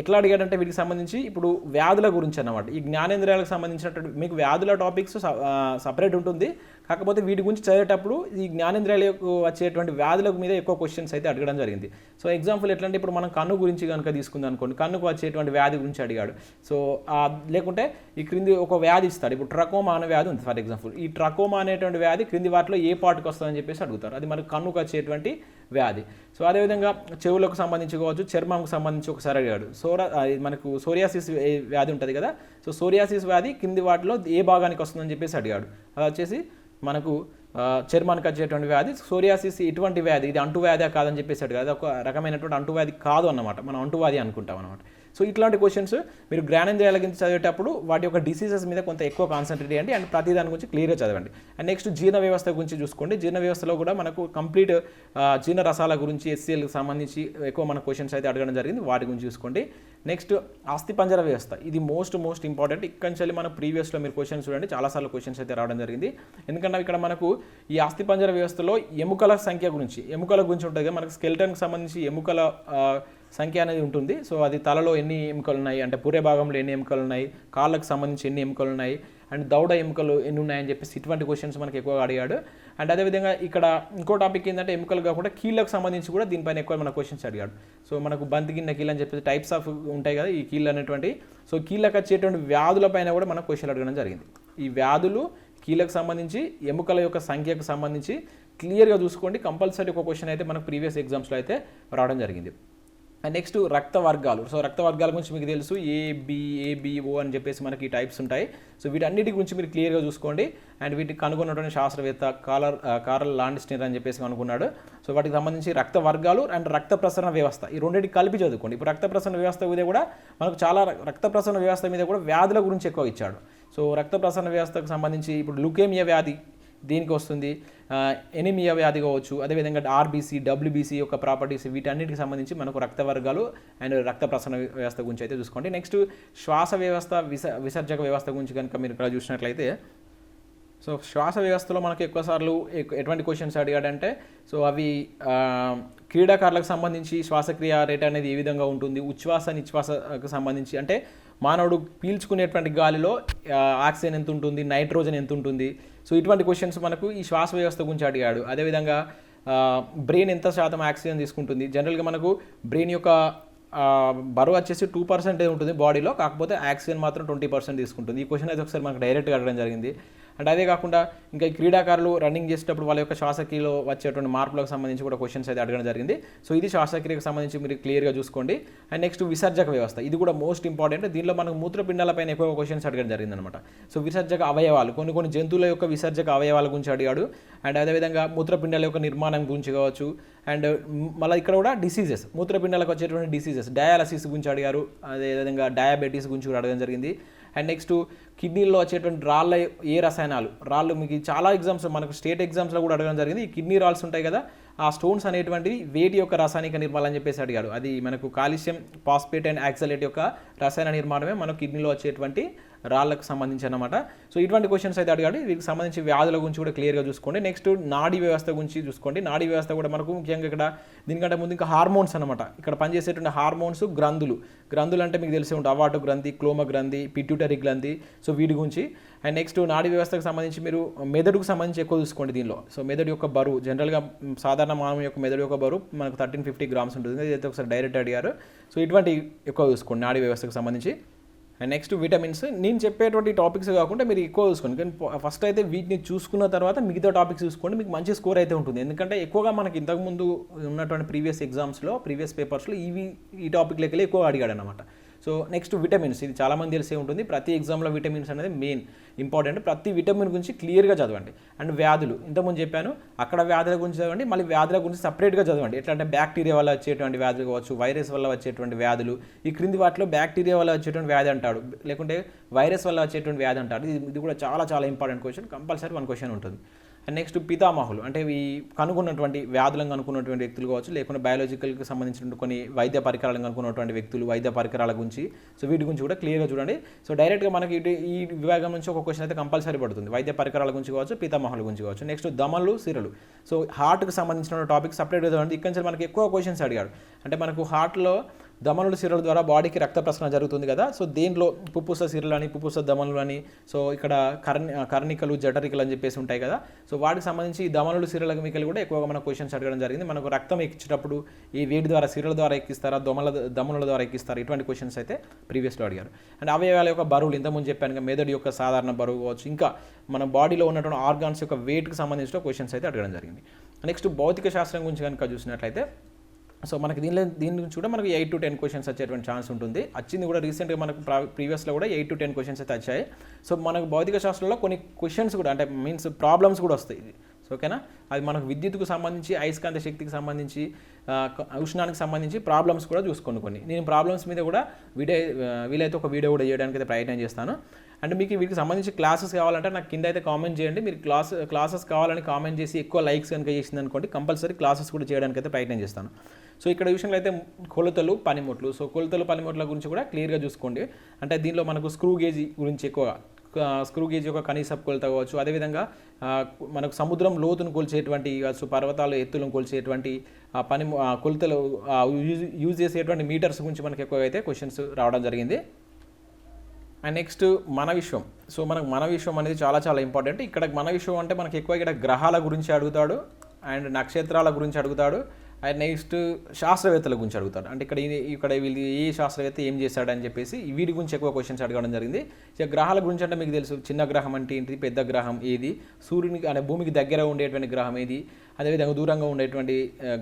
ఎట్లా అడిగాడంటే వీటికి సంబంధించి ఇప్పుడు వ్యాధుల గురించి అన్నమాట. ఈ జ్ఞానేంద్రియాలకు సంబంధించినటువంటి మీకు వ్యాధుల టాపిక్స్ సపరేట్ ఉంటుంది. కాకపోతే వీటి గురించి చదివేటప్పుడు ఈ జ్ఞానేంద్రియాలకు వచ్చేటువంటి వ్యాధుల మీద ఎక్కువ క్వశ్చన్స్ అయితే అడగడం జరిగింది. సో ఎగ్జాంపుల్ ఎట్లా అంటే ఇప్పుడు మనం కన్ను గురించి కనుక తీసుకుందాం అనుకోండి. కన్నుకు వచ్చేటువంటి వ్యాధి గురించి అడిగాడు. సో లేకుంటే ఈ క్రింది ఒక వ్యాధి ఇస్తాడు. ఇప్పుడు ట్రకోమా అనే వ్యాధి ఉంది ఫర్ ఎగ్జాంపుల్ ఈ ట్రకోమా అనేటువంటి వ్యాధి క్రింది వాటిలో ఏ పార్ట్కి వస్తుందని చెప్పేసి అడుగుతారు. అది మనకు కన్నుకు వచ్చేటువంటి వ్యాధి. సో అదేవిధంగా చెవులకు సంబంధించి కావచ్చు చర్మంకు సంబంధించి ఒకసారి అడిగాడు. సోరా మనకు సోరియాసిస్ వ్యాధి ఉంటుంది కదా. సో సోరియాసిస్ వ్యాధి కింది వాటిలో ఏ భాగానికి వస్తుందని చెప్పేసి అడిగాడు. అది వచ్చేసి మనకు చర్మానికి వచ్చేటువంటి వ్యాధి సోరియాసిస్ ఇటువంటి వ్యాధి ఇది అంటువ్యాధి కాదని చెప్పేసాడు కదా అది ఒక రకమైనటువంటి అంటువ్యాధి కాదు అన్నమాట. మనం అంటువ్యాధి అనుకుంటాం అనమాట సో ఇట్లాంటి క్వశ్చన్స్ మీరు జ్ఞానేంద్రియాల గురించి చదివేటప్పుడు వాటి యొక్క డిసీజెస్ మీద కొంత ఎక్కువ కాన్సన్ట్రేట్ చేయండి అండ్ ప్రతి దాని గురించి క్లియర్గా చదవండి. అండ్ నెక్స్ట్ జీర్ణ వ్యవస్థ గురించి చూసుకోండి. జీర్ణ వ్యవస్థలో కూడా మనకు కంప్లీట్ జీర్ణ రసాల గురించి ఎస్సీఎల్కి సంబంధించి ఎక్కువ మన క్వశ్చన్స్ అయితే అడగడం జరిగింది. వాటి గురించి చూసుకోండి. నెక్స్ట్ అస్థిపంజర వ్యవస్థ. ఇది మోస్ట్ మోస్ట్ ఇంపార్టెంట్ ఇక్కడి నుంచి మన ప్రీవియస్లో మీరు క్వశ్చన్స్ చూడండి. చాలాసార్లు క్వశ్చన్స్ అయితే రావడం జరిగింది. ఎందుకంటే ఇక్కడ మనకు ఈ అస్థిపంజర వ్యవస్థలో ఎముకల సంఖ్య గురించి ఎముకల గురించి ఉంటుంది కదా మనకు స్కెల్టన్కి సంబంధించి ఎముకల సంఖ్య అనేది ఉంటుంది. సో అది తలలో ఎన్ని ఎముకలు ఉన్నాయి? అంటే పూరే భాగంలో ఎన్ని ఎముకలు ఉన్నాయి? కాళ్ళకు సంబంధించి ఎన్ని ఎముకలు ఉన్నాయి? అండ్ దౌడ ఎముకలు ఎన్ని ఉన్నాయని చెప్పేసి ఇటువంటి క్వశ్చన్స్ మనకి ఎక్కువగా అడిగాడు. అండ్ అదేవిధంగా ఇక్కడ ఇంకో టాపిక్ ఏంటంటే ఎముకలు కాకుండా కీళ్ళకు సంబంధించి కూడా దీనిపైన ఎక్కువ మన క్వశ్చన్స్ అడిగాడు. సో మనకు బంతి గిన్నె కీళ్ళు అని చెప్పేసి టైప్స్ ఆఫ్ ఉంటాయి కదా ఈ కీళ్ళు అనేటువంటి సో కీళ్ళకు వచ్చేటువంటి వ్యాధుల పైన కూడా మనకు క్వశ్చన్ అడగడం జరిగింది. ఈ వ్యాధులు కీళ్ళకు సంబంధించి ఎముకల యొక్క సంఖ్యకు సంబంధించి క్లియర్గా చూసుకోండి. కంపల్సరీ ఒక క్వశ్చన్ అయితే మనకు ప్రీవియస్ ఎగ్జామ్స్లో అయితే రావడం జరిగింది. అండ్ నెక్స్ట్ రక్త వర్గాలు సో రక్త వర్గాల గురించి మీకు తెలుసు ఏబిఏబిఓ అని చెప్పేసి మనకి ఈ టైప్స్ ఉంటాయి. సో వీటన్నిటి గురించి మీరు క్లియర్గా చూసుకోండి. అండ్ వీటికి కనుగొన్నటువంటి శాస్త్రవేత్త కాలర్ కారల్ లాండిస్టర్ అని చెప్పేసి కనుక్కున్నాడు. సో వాటికి సంబంధించి రక్త వర్గాలు అండ్ రక్త ప్రసరణ వ్యవస్థ. ఈ రెండింటికి కలిపి చదువుకోండి. ఇప్పుడు రక్త ప్రసరణ వ్యవస్థ మీద కూడా మనకు చాలా రక్త ప్రసరణ వ్యవస్థ మీద కూడా వ్యాధుల గురించి ఎక్కువ ఇచ్చాడు. సో రక్త ప్రసరణ వ్యవస్థకు సంబంధించి ఇప్పుడు లుకేమియా వ్యాధి దీనికి వస్తుంది. ఎనిమియా వ్యాధి కావచ్చు అదేవిధంగా ఆర్బీసీ డబ్ల్యూబీసీ యొక్క ప్రాపర్టీస్ వీటన్నిటికి సంబంధించి మనకు రక్త వర్గాలు అండ్ రక్త ప్రసరణ వ్యవస్థ గురించి అయితే చూసుకోండి. నెక్స్ట్ శ్వాస వ్యవస్థ విస విసర్జక వ్యవస్థ గురించి కనుక మీరు ఇక్కడ చూసినట్లయితే సో శ్వాస వ్యవస్థలో మనకు ఎక్కువ సార్లు ఎక్- ఎటువంటి క్వశ్చన్స్ అడిగాడంటే సో అవి క్రీడాకారులకు సంబంధించి శ్వాసక్రియ రేట్ అనేది ఏ విధంగా ఉంటుంది ఉచ్ఛ్వాస నిశ్వాసకు సంబంధించి అంటే మానవుడు పీల్చుకునేటువంటి గాలిలో ఆక్సిజన్ ఎంత ఉంటుంది నైట్రోజన్ ఎంత ఉంటుంది సో ఇటువంటి క్వశ్చన్స్ మనకు ఈ శ్వాస వ్యవస్థ గురించి అడిగాడు. అదేవిధంగా బ్రెయిన్ ఎంత శాతం ఆక్సిజన్ తీసుకుంటుంది? జనరల్గా మనకు బ్రెయిన్ యొక్క బరువు వచ్చేసి టూ పర్సెంటే ఉంటుంది బాడీలో కాకపోతే ఆక్సిజన్ మాత్రం ట్వంటీ పర్సెంట్ తీసుకుంటుంది. ఈ క్వశ్చన్ అయితే ఒకసారి మనకు డైరెక్ట్గా అడగడం జరిగింది. అండ్ అదే కాకుండా ఇంకా ఈ క్రీడాకారులు రన్నింగ్ చేసేటప్పుడు వాళ్ళ యొక్క శ్వాసక్రియలో వచ్చేటువంటి మార్పులకు సంబంధించి కూడా క్వశ్చన్స్ అయితే అడగడం జరిగింది. సో ఇది శ్వాసక్రియకు సంబంధించి మీరు క్లియర్గా చూసుకోండి. అండ్ నెక్స్ట్ విసర్జక వ్యవస్థ. ఇది కూడా మోస్ట్ ఇంపార్టెంట్ దీనిలో మనకు మూత్రపిండాల పైన ఎక్కువ క్వశ్చన్స్ అడగడం జరిగింది అనమాట సో విసర్జక అవయవాలు కొన్ని కొన్ని జంతువుల యొక్క విసర్జక అవయవాల గురించి అడిగాడు. అండ్ అదేవిధంగా మూత్రపిండాల యొక్క నిర్మాణం గురించి కావచ్చు. అండ్ మళ్ళీ ఇక్కడ కూడా డిసీజెస్ మూత్రపిండాలకు వచ్చేటువంటి డిసీజెస్ డయాలసిస్ గురించి అడిగారు. అదేవిధంగా డయాబెటీస్ గురించి కూడా అడగడం జరిగింది. అండ్ నెక్స్ట్ కిడ్నీలో వచ్చేటువంటి రాళ్ళ ఏ రసాయనాలు? రాళ్ళు మీకు చాలా ఎగ్జామ్స్ మనకు స్టేట్ ఎగ్జామ్స్లో కూడా అడగడం జరిగింది. ఈ కిడ్నీ రాల్స్ ఉంటాయి కదా ఆ స్టోన్స్ అనేటువంటివి వేటి యొక్క రసాయనిక నిర్మాణం అని చెప్పేసి అడిగాడు. అది మనకు కాల్షియం పాస్పేట్ అండ్ యాక్సలేట్ యొక్క రసాయన నిర్మాణమే మన కిడ్నీలో వచ్చేటువంటి రాళ్ళకు సంబంధించి అనమాట సో ఇటువంటి క్వశ్చన్స్ అయితే అడిగాడు. వీటికి సంబంధించి వ్యాధుల గురించి కూడా క్లియర్గా చూసుకోండి. నెక్స్ట్ నాడీ వ్యవస్థ గురించి చూసుకోండి. నాడీ వ్యవస్థ కూడా మనకు ముఖ్యంగా ఇక్కడ దీనికంటే ముందు ఇంకా హార్మోన్స్ అనమాట ఇక్కడ పనిచేసేటువంటి హార్మోన్స్ గ్రంథులు. గ్రంథులు అంటే మీకు తెలిసే ఉంటుంది. అవాటు గ్రంథి క్లోమ గ్రంథి పిట్యూటరీ గ్రంథి. సో వీటి గురించి. అండ్ నెక్స్ట్ నాడీ వ్యవస్థకు సంబంధించి మీరు మెదడుకు సంబంధించి ఎక్కువ చూసుకోండి దీనిలో. సో మెదడు యొక్క బరువు. జనరల్గా సాధారణ మానవ యొక్క మెదడు యొక్క బరువు మనకు థర్టీన్ ఫిఫ్టీ గ్రామ్స్ ఉంటుంది. ఇదైతే ఒకసారి డైరెక్ట్ అడిగారు. సో ఇటువంటి ఎక్కువ చూసుకోండి నాడీ వ్యవస్థకు సంబంధించి. అండ్ నెక్స్ట్ విటమిన్స్ నేను చెప్పేటువంటి టాపిక్స్ కాకుండా మీరు ఎక్కువ చూసుకోండి. కానీ ఫస్ట్ అయితే వీటిని చూసుకున్న తర్వాత మిగతా టాపిక్స్ చూసుకోండి. మీకు మంచి స్కోర్ అయితే ఉంటుంది. ఎందుకంటే ఎక్కువగా మనకి ఇంతకుముందు ఉన్నటువంటి ప్రీవియస్ ఎగ్జామ్స్లో ప్రీవియస్ పేపర్స్లో ఇవి ఈ టాపిక్ లెక్కలే ఎక్కువ అడిగాడు అనమాట సో నెక్స్ట్ విటమిన్స్ ఇది చాలామంది తెలిసే ఉంటుంది. ప్రతి ఎగ్జామ్లో విటమిన్స్ అనేది మెయిన్ ఇంపార్టెంట్. ప్రతి విటమిన్ గురించి క్లియర్గా చదవండి. అండ్ వ్యాధులు. ఇంతకుముందు చెప్పాను అక్కడ వ్యాధుల గురించి చదవండి మళ్ళీ వ్యాధుల గురించి సపరేట్గా చదవండి. ఎట్లా అంటే బ్యాక్టీరియా వల్ల వచ్చేటువంటి వ్యాధులు కావచ్చు వైరస్ వల్ల వచ్చేటువంటి వ్యాధులు ఈ క్రింది వాటిలో బ్యాక్టీరియా వల్ల వచ్చేటువంటి వ్యాధి అంటాడు. లేకుంటే వైరస్ వల్ల వచ్చేటువంటి వ్యాధి అంటాడు. ఇది ఇది కూడా చాలా చాలా important question compulsory one question ఉంటుంది. అండ్ నెక్స్ట్ పితామహులు. అంటే ఈ కనుగొన్నటువంటి వ్యాధులను కనుక్కున్నటువంటి వ్యక్తులు కావచ్చు లేకుంటే బయాలజికల్కి సంబంధించిన కొన్ని వైద్య పరికరాలను కనుక్కున్నటువంటి వ్యక్తులు వైద్య పరికరాల గురించి. సో వీటి గురించి కూడా క్లియర్గా చూడండి. సో డైరెక్ట్గా మనకి ఈ విభాగం నుంచి ఒక క్వశ్చన్ అయితే కంపల్సరీ పడుతుంది. వైద్య పరికరాల గురించి కావచ్చు పితామహుల గురించి కావచ్చు. నెక్స్ట్ దమలు సిరలు. సో హార్ట్కి సంబంధించిన టాపిక్ సపరేట్గా చూడండి. ఇక్కడ నుంచి మనకి ఎక్కువ క్వశ్చన్స్ అడిగాడు అంటే మనకు హార్ట్లో దమనుల సిరల ద్వారా బాడీకి రక్త ప్రసరణ జరుగుతుంది కదా. సో దీనిలో పుప్పుస సిరలు అని పుప్పుస దమనులు అని సో ఇక్కడ కర్ణి కర్ణికలు జఠరికలు అని చెప్పేసి ఉంటాయి కదా. సో వాటికి సంబంధించి ఈ దమనులు సిరల మికలు కూడా ఎక్కువగా మన క్వశ్చన్స్ అడగడం జరిగింది. మనకు రక్తం ఎక్కించేటప్పుడు ఈ వేడి ద్వారా సిరల ద్వారా ఎక్కిస్తారా దొమల దమనుల ద్వారా ఎక్కిస్తారా? ఇటువంటి క్వశ్చన్స్ అయితే ప్రీవియస్లో అడిగారు. అండ్ అవయవాల యొక్క బరువులు ఇంతకుముందు చెప్పాను కదా, మెదడు యొక్క సాధారణ బరువు కావచ్చు ఇంకా మన బాడీలో ఉన్నటువంటి ఆర్గాన్స్ యొక్క వెయిట్కి సంబంధించిన క్వశ్చన్స్ అయితే అడగడం జరిగింది. నెక్స్ట్ భౌతిక శాస్త్రం గురించి కనుక చూసినట్లయితే సో మనకి దీనిలో దీని గురించి కూడా మనకి ఎయిట్ టు టెన్ క్వశ్చన్స్ వచ్చేటువంటి ఛాన్స్ ఉంటుంది. వచ్చింది కూడా రీసెంట్గా మనకు ప్రీవియస్లో కూడా ఎయిట్ టు టెన్ క్వశ్చన్స్ అయితే వచ్చాయి. సో మనకు భౌతిక శాస్త్రంలో కొన్ని క్వశ్చన్స్ కూడా అంటే మీన్స్ ప్రాబ్లమ్స్ కూడా వస్తాయి. సో ఓకేనా అది మనకు విద్యుత్కు సంబంధించి అయస్కాంత శక్తికి సంబంధించి ఉష్ణానికి సంబంధించి ప్రాబ్లమ్స్ కూడా చూసుకోండి కొన్ని. నేను ప్రాబ్లమ్స్ మీద కూడా వీడియో వీలైతే ఒక వీడియో కూడా చేయడానికి అయితే ప్రయత్నం చేస్తాను. అండ్ మీకు వీటికి సంబంధించి క్లాసెస్ కావాలంటే నాకు కింద అయితే కామెంట్ చేయండి. మీరు క్లాస్ క్లాసెస్ కావాలని కామెంట్ చేసి ఎక్కువ లైక్స్ కనుక చేసింది అనుకోండి కంపల్సరీ క్లాసెస్ కూడా చేయడానికి అయితే ప్రయత్నం చేస్తాను. సో ఇక్కడ విషయంలో అయితే కొలతలు పనిముట్లు. సో కొలతలు పనిముట్ల గురించి కూడా క్లియర్గా చూసుకోండి. అంటే దీనిలో మనకు స్క్రూ గేజ్ గురించి ఎక్కువగా స్క్రూ గేజ్ యొక్క కనీస కొలత కావచ్చు. అదేవిధంగా మనకు సముద్రం లోతును కొలిచేటువంటి కావచ్చు పర్వతాలు ఎత్తులను కొలిచేటువంటి ఆ పని ఆ, కొలతలు యూజ్ యూజ్ చేసేటువంటి మీటర్స్ గురించి మనకి ఎక్కువగా అయితే క్వశ్చన్స్ రావడం జరిగింది. అండ్ నెక్స్ట్ మన విశ్వం. సో మనకు మన విశ్వం అనేది చాలా చాలా ఇంపార్టెంట్ ఇక్కడ మన విశ్వం అంటే మనకి ఎక్కువ ఇక్కడ గ్రహాల గురించి అడుగుతాడు అండ్ నక్షత్రాల గురించి అడుగుతాడు ఆయన నెక్స్ట్ శాస్త్రవేత్తల గురించి అడుగుతాడు. అంటే ఇక్కడ ఇక్కడ వీళ్ళు ఏ శాస్త్రవేత్త ఏం చేశాడు అని చెప్పేసి వీటి గురించి ఎక్కువ క్వశ్చన్స్ అడగడం జరిగింది. ఇక గ్రహాల గురించి అంటే మీకు తెలుసు చిన్న గ్రహం అంటే ఏంటి పెద్ద గ్రహం ఏది సూర్యునికి అనే భూమికి దగ్గర ఉండేటువంటి గ్రహం ఏది అదేవిధంగా దూరంగా ఉండేటువంటి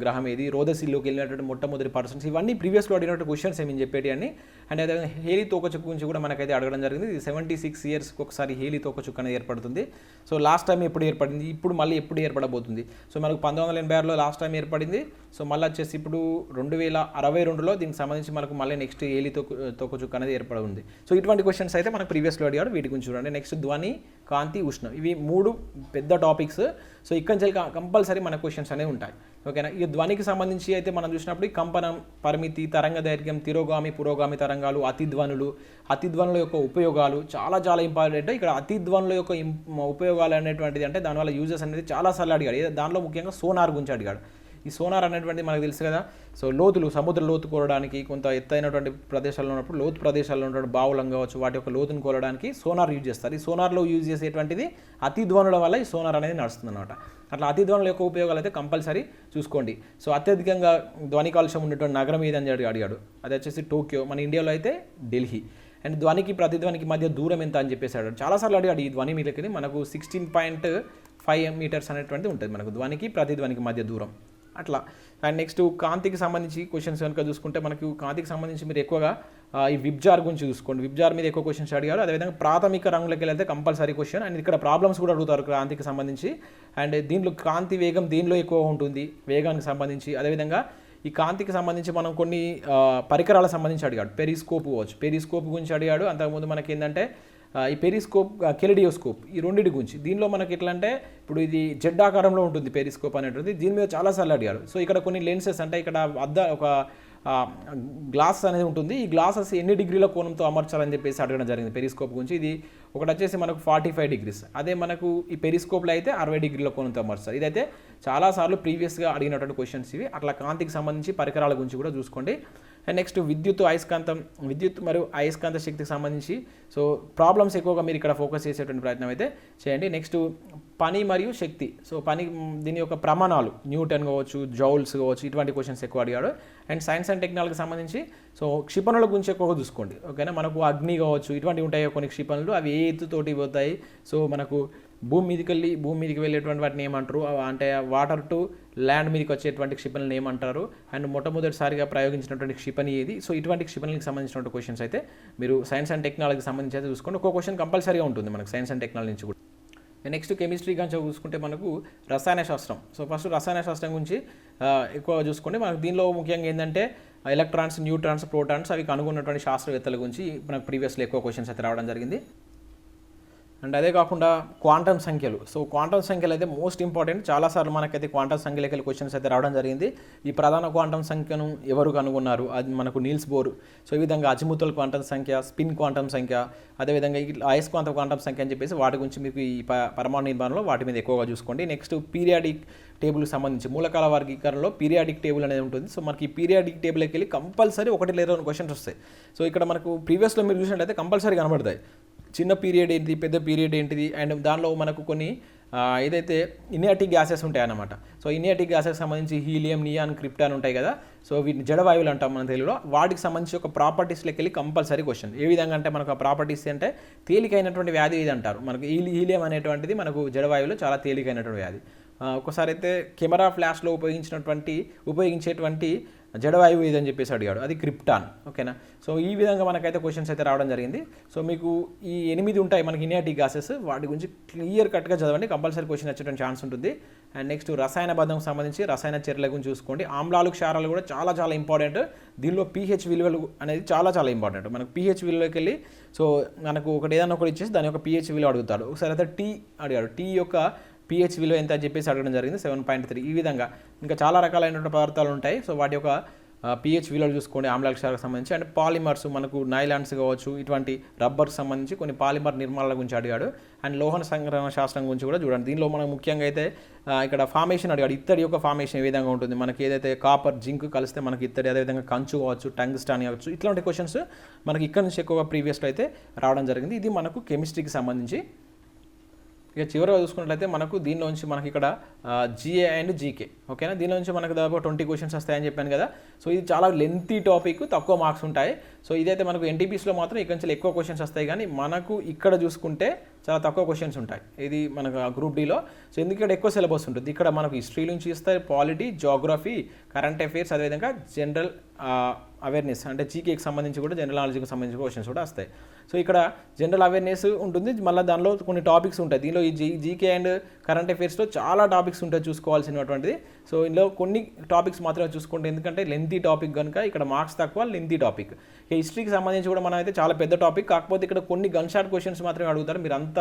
గ్రహం ఏది రోదసిల్లోకి వెళ్ళినటువంటి మొట్టమొదటి పర్సన్స్ ఇవన్నీ ప్రీవియస్లో అడిగినట్టు క్వశ్చన్స్ ఏమి చెప్పేటి అని అండ్ అదేవిధంగా హేలీ తోకచుక్క గురించి కూడా మనకైతే అడగడం జరిగింది. సెవెంటీ సిక్స్ ఇయర్స్కి ఒకసారి హేలీ తోకచుక్క అనేది ఏర్పడుతుంది. సో లాస్ట్ టైం ఎప్పుడు ఏర్పడింది? ఇప్పుడు మళ్ళీ ఎప్పుడు ఏర్పడబోతుంది? సో మనకు పంతొమ్మిది వందల ఎనభై ఆరులో లాస్ట్ టైం ఏర్పడింది. సో మళ్ళీ వచ్చేసి ఇప్పుడు రెండు వేల అరవై రెండులో దీనికి సంబంధించి మనకు మళ్ళీ నెక్స్ట్ ఏలి తోక తోకచుక్క అనేది ఏర్పడి ఉంది సో ఇటువంటి క్వశ్చన్స్ అయితే మనకు ప్రీవియస్లో అడిగాడు వీటి గురించి చూడండి. నెక్స్ట్ ధ్వని కాంతి ఉష్ణం. ఇవి మూడు పెద్ద టాపిక్స్ సో ఇక్కడ నుంచి కంపల్సరీ మన క్వశ్చన్స్ అనేవి ఉంటాయి. ఓకేనా ఈ ధ్వనికి సంబంధించి అయితే మనం చూసినప్పుడు ఈ కంపనం పరిమితి తరంగ దైర్ఘ్యం తిరోగామి పురోగామి తరంగాలు అతిధ్వనులు అతిధ్వనుల యొక్క ఉపయోగాలు చాలా చాలా ఇంపార్టెంట్ ఇక్కడ అతిధ్వనుల యొక్క ఇం- ఉపయోగాలు అనేటువంటిది అంటే దానివల్ల యూజెస్ అనేది చాలా సార్లు అడిగాడు దానిలో ముఖ్యంగా సోనార్ గురించి అడిగాడు. ఈ సోనార్ అనేటువంటి మనకు తెలుసు కదా. సో లోతులు సముద్ర లోతు కోరడానికి కొంత ఎత్తైనటువంటి ప్రదేశాల్లో ఉన్నప్పుడు లోతు ప్రదేశాల్లో ఉన్నటువంటి బావులం కావచ్చు వాటి యొక్క లోతును కోరడానికి సోనార్ యూజ్ చేస్తారు. ఈ సోనార్లో యూజ్ చేసేటువంటిది అతి ధ్వనుల వల్ల ఈ సోనార్ అనేది నడుస్తుంది అనమాట అట్లా అతిధ్వనుల యొక్క ఉపయోగాలు అయితే కంపల్సరీ చూసుకోండి. సో అత్యధికంగా ధ్వని కాలుష్యం ఉన్నటువంటి నగరం ఏదని చెప్పి అడిగాడు. అది వచ్చేసి టోక్యో. మన ఇండియాలో అయితే ఢిల్లీ. అండ్ ధ్వనికి ప్రతిధ్వనికి మధ్య దూరం ఎంత అని చెప్పేసి అడిగాడు. చాలాసార్లు అడిగాడు ఈ ధ్వని మీదకి. మనకు సిక్స్టీన్ పాయింట్ ఫైవ్ మీటర్స్ అనేటువంటిది ఉంటుంది మనకు. ధ్వనికి ప్రతిధ్వనికి మధ్య దూరం. అట్లా. అండ్ నెక్స్ట్ కాంతికి సంబంధించి క్వశ్చన్స్ కనుక చూసుకుంటే మనకు కాంతికి సంబంధించి మీరు ఎక్కువగా ఈ విబ్జార్ గురించి చూసుకోండి. విబ్జార్ మీద ఎక్కువ క్వశ్చన్స్ అడిగారు. అదేవిధంగా ప్రాథమిక రంగులకి వెళ్తే కంపల్సరీ క్వశ్చన్ అండ్ ఇక్కడ ప్రాబ్లమ్స్ కూడా అడుగుతారు కాంతికి సంబంధించి. అండ్ దీంట్లో కాంతి వేగం దీనిలో ఎక్కువ ఉంటుంది. వేగానికి సంబంధించి. అదేవిధంగా ఈ కాంతికి సంబంధించి మనం కొన్ని పరికరాల పరికరాలకు సంబంధించి అడిగాడు. పెరిస్కోప్ కావచ్చు పెరిస్కోప్ గురించి అడిగాడు. అంతకుముందు మనకి ఏంటంటే ఈ పెరిస్కోప్ కెలిడియోస్కోప్ ఈ రెండింటి గురించి. దీనిలో మనకి ఎట్లా అంటే ఇప్పుడు ఇది జెడ్ ఆకారంలో ఉంటుంది పెరిస్కోప్ అనేటువంటిది. దీని మీద చాలాసార్లు అడిగాడు సో ఇక్కడ కొన్ని లెన్సెస్ అంటే ఇక్కడ అద్ద ఒక గ్లాస్ అనేది ఉంటుంది. ఈ గ్లాసెస్ ఎన్ని డిగ్రీల కోణంతో అమర్చాలని చెప్పేసి అడగడం జరిగింది పెరిస్కోప్ గురించి. ఇది ఒకటి వచ్చేసి మనకు ఫార్టీ ఫైవ్ డిగ్రీస్. అదే మనకు ఈ పెరిస్కోప్లో అయితే అరవై డిగ్రీల కోణంతో అమర్చారు. ఇదైతే చాలాసార్లు ప్రీవియస్గా అడిగినటువంటి క్వశ్చన్స్ ఇవి. అట్లా కాంతికి సంబంధించి పరికరాల గురించి కూడా చూసుకోండి. అండ్ నెక్స్ట్ విద్యుత్ అయస్కాంతం విద్యుత్ మరియు అయస్కాంత శక్తికి సంబంధించి. సో ప్రాబ్లమ్స్ ఎక్కువగా మీరు ఇక్కడ ఫోకస్ చేసేటువంటి ప్రయత్నం అయితే చేయండి. నెక్స్ట్ పని మరియు శక్తి. సో పని దీని యొక్క ప్రమాణాలు న్యూటన్ కావచ్చు జౌల్స్ కావచ్చు ఇటువంటి క్వశ్చన్స్ ఎక్కువ అడిగాడు. అండ్ సైన్స్ అండ్ టెక్నాలజీకి సంబంధించి సో క్షిపణుల గురించి ఎక్కువగా చూసుకోండి. ఓకేనా మనకు అగ్ని కావచ్చు ఇటువంటివి ఉంటాయి కొన్ని క్షిపణులు అవి ఏ ఎత్తుతోటి పోతాయి? సో మనకు భూమి మీదకి వెళ్ళి భూమి మీదకి వెళ్ళేటువంటి వాటిని ఏమంటారు? అంటే వాటర్ టు ల్యాండ్ మీదకి వచ్చేటువంటి క్షిపణులను ఏమంటారు? అండ్ మొట్టమొదటిసారిగా ప్రయోగించినటువంటి క్షిపణి ఏది? సో ఇటువంటి క్షిపణులకు సంబంధించినటువంటి క్వశ్చన్స్ అయితే మీరు సైన్స్ అండ్ టెక్నాలజీకి సంబంధించి అయితే చూసుకోండి. ఒక క్వశ్చన్ కంపల్సరీగా ఉంటుంది మనకు సైన్స్ అండ్ టెక్నాలజీ నుంచి కూడా. నెక్స్ట్ కెమిస్ట్రీ గురించి చూసుకుంటే మనకు రసాయన శాస్త్రం. సో ఫస్ట్ రసాయన శాస్త్రం గురించి ఎక్కువ చూసుకోండి. మనకు దీనిలో ముఖ్యంగా ఏంటంటే ఎలక్ట్రాన్స్ న్యూట్రాన్స్ ప్రోటాన్స్ అవి కనుగొన్నటువంటి శాస్త్రవేత్తల గురించి మనకు ప్రీవియస్లో ఎక్కువ క్వశ్చన్స్ అయితే రావడం జరిగింది. అండ్ అదే కాకుండా క్వాంటమ్ సంఖ్యలు. సో క్వాంటమ్ సంఖ్యలు అయితే మోస్ట్ ఇంపార్టెంట్. చాలాసార్లు మనకైతే క్వాంటమ్ సంఖ్యలకి క్వశ్చన్స్ అయితే రావడం జరిగింది. ఈ ప్రధాన క్వాంటమ్ సంఖ్యను ఎవరు కనుగొన్నారు? అది మనకు నీల్స్ బోర్. సో ఈ విధంగా అజిముతుల క్వాంటమ్ సంఖ్య స్పిన్ క్వాంటమ్ సంఖ్య అదేవిధంగా ఈ అయస్కాంత క్వాంటమ్ సంఖ్య అని చెప్పేసి వాటి గురించి మీకు ఈ ప- పరమాణు నిర్మాణంలో వాటి మీద ఎక్కువగా చూసుకోండి. నెక్స్ట్ పీరియాడిక్ టేబుల్కి సంబంధించి మూలకాల వర్గీకరణలో పీరియాడిక్ టేబుల్ అనేది ఉంటుంది. సో మనకి పీరియాడిక్ టేబుల్కి వెళ్ళి కంపల్సరీ ఒకటి లేదా రెండు క్వశ్చన్స్ వస్తాయి. సో ఇక్కడ మనకు ప్రీవియస్లో మీరు చూసినట్లయితే కంపల్సరీ కనబడతాయి. చిన్న పీరియడ్ ఏంటిది పెద్ద పీరియడ్ ఏంటిది అండ్ దానిలో మనకు కొన్ని ఏదైతే ఇనియాటిక్ గ్యాసెస్ ఉంటాయి అన్నమాట సో ఇనియాటిక్ గ్యాసెస్ సంబంధించి హీలియం నియాన్ క్రిప్టాన్ ఉంటాయి కదా. సో వీటిని జడవాయువులు అంటాం మన తెలుగులో. వాటికి సంబంధించి ఒక ప్రాపర్టీస్లోకి వెళ్ళి కంపల్సరీ క్వశ్చన్ ఏ విధంగా అంటే మనకు ఆ ప్రాపర్టీస్ అంటే తేలికైనటువంటి వ్యాధి ఇది అంటారు. మనకు హీలియం అనేటువంటిది మనకు జడవాయువులో చాలా తేలికైనటువంటి వ్యాధి. ఒకసారి అయితే కెమెరా ఫ్లాష్లో ఉపయోగించినటువంటి ఉపయోగించేటువంటి జడవాయువు ఇది అని చెప్పేసి అడిగాడు. అది క్రిప్టాన్. ఓకేనా? సో ఈ విధంగా మనకైతే క్వశ్చన్స్ అయితే రావడం జరిగింది. సో మీకు ఈ ఎనిమిది ఉంటాయి మనకి ఇనియాటిక్ గాసెస్ వాటి గురించి క్లియర్ కట్గా చదవండి. కంపల్సరీ క్వశ్చన్ వచ్చేటువంటి ఛాన్స్ ఉంటుంది. అండ్ నెక్స్ట్ రసాయన బంధం సంబంధించి రసాయన చర్యల గురించి చూసుకోండి. ఆమ్లాలు క్షారాలు కూడా చాలా చాలా ఇంపార్టెంట్ దీనిలో పీహెచ్ విలువలు అనేది చాలా చాలా ఇంపార్టెంట్ మనకు పీహెచ్ విలువలోకి వెళ్ళి సో మనకు ఒకటి ఏదైనా ఒకటి ఇచ్చేసి దాని యొక్క పీహెచ్ విలువ అడుగుతాడు. ఒకసారి అయితే టీ అడిగాడు. టీ యొక్క పిహెచ్ విలువ ఎంత అని చెప్పేసి అడగడం జరిగింది. సెవెన్ పాయింట్ త్రీ ఈ విధంగా ఇంకా చాలా రకాలైనటువంటి పదార్థాలు ఉంటాయి. సో వాటి యొక్క పిహెచ్ విలువలు చూసుకోండి ఆమ్ల సంబంధించి. అండ్ పాలిమర్స్ మనకు నైలాండ్స్ కావచ్చు ఇటువంటి రబ్బర్కి సంబంధించి కొన్ని పాలిమర్ నిర్మాణాల గురించి అడిగాడు. అండ్ లోహన సంగ్రహణ శాస్త్రం గురించి కూడా చూడండి. దీనిలో మనం ముఖ్యంగా అయితే ఇక్కడ ఫార్మేషన్ అడిగాడు. ఇత్తడి యొక్క ఫార్మేషన్ ఏ విధంగా ఉంటుంది? మనకి ఏదైతే కాపర్ జింక్ కలిస్తే మనకి ఇత్తడి అదేవిధంగా కంచు కావచ్చు టంగ్స్టాన్ కావచ్చు ఇట్లాంటి క్వశ్చన్స్ మనకి ఇక్కడ నుంచి ఎక్కువగా ప్రీవియస్లో అయితే రావడం జరిగింది. ఇది మనకు కెమిస్ట్రీకి సంబంధించి ఇక చివరిగా చూసుకున్నట్లయితే మనకు దీనిలో నుంచి మనకి ఇక్కడ జిఏ అండ్ జీకే ఓకేనా దీనిలో నుంచి మనకు దాదాపు ట్వంటీ క్వశ్చన్స్ వస్తాయని చెప్పాను కదా. సో ఇది చాలా లెంతీ టాపిక్ తక్కువ మార్క్స్ ఉంటాయి. సో ఇదైతే మనకు ఎన్టీపీస్లో మాత్రం ఇక్కడ నుంచి ఎక్కువ క్వశ్చన్స్ వస్తాయి కానీ మనకు ఇక్కడ చూసుకుంటే చాలా తక్కువ క్వశ్చన్స్ ఉంటాయి. ఇది మనకు గ్రూప్ డీలో సో ఎందుకు ఇక్కడ ఎక్కువ సిలబస్ ఉంటుంది? ఇక్కడ మనకు హిస్టరీ నుంచి ఇస్తాయి పాలిటీ జోగ్రఫీ కరెంట్ అఫైర్స్ అదేవిధంగా జనరల్ అవేర్నెస్ అంటే జీకేకి సంబంధించి కూడా జనరల్ నాలెడ్జ్కి సంబంధించిన క్వశ్చన్స్ కూడా వస్తాయి. సో ఇక్కడ జనరల్ అవేర్నెస్ ఉంటుంది. మళ్ళీ దానిలో కొన్ని టాపిక్స్ ఉంటాయి. దీనిలో ఈ జీ జీకే అండ్ కరెంట్ అఫైర్స్లో చాలా టాపిక్స్ ఉంటాయి చూసుకోవాల్సినటువంటిది. సో ఇందులో కొన్ని టాపిక్స్ మాత్రమే చూసుకుంటే ఎందుకంటే లెంతీ టాపిక్ కనుక ఇక్కడ మార్క్స్ తక్కువ లెంతీ టాపిక్ హిస్టరీకి సంబంధించి కూడా మనం అయితే చాలా పెద్ద టాపిక్ కాకపోతే ఇక్కడ కొన్ని గన్ షాట్ క్వశ్చన్స్ మాత్రమే అడుగుతారు. మీరు అంత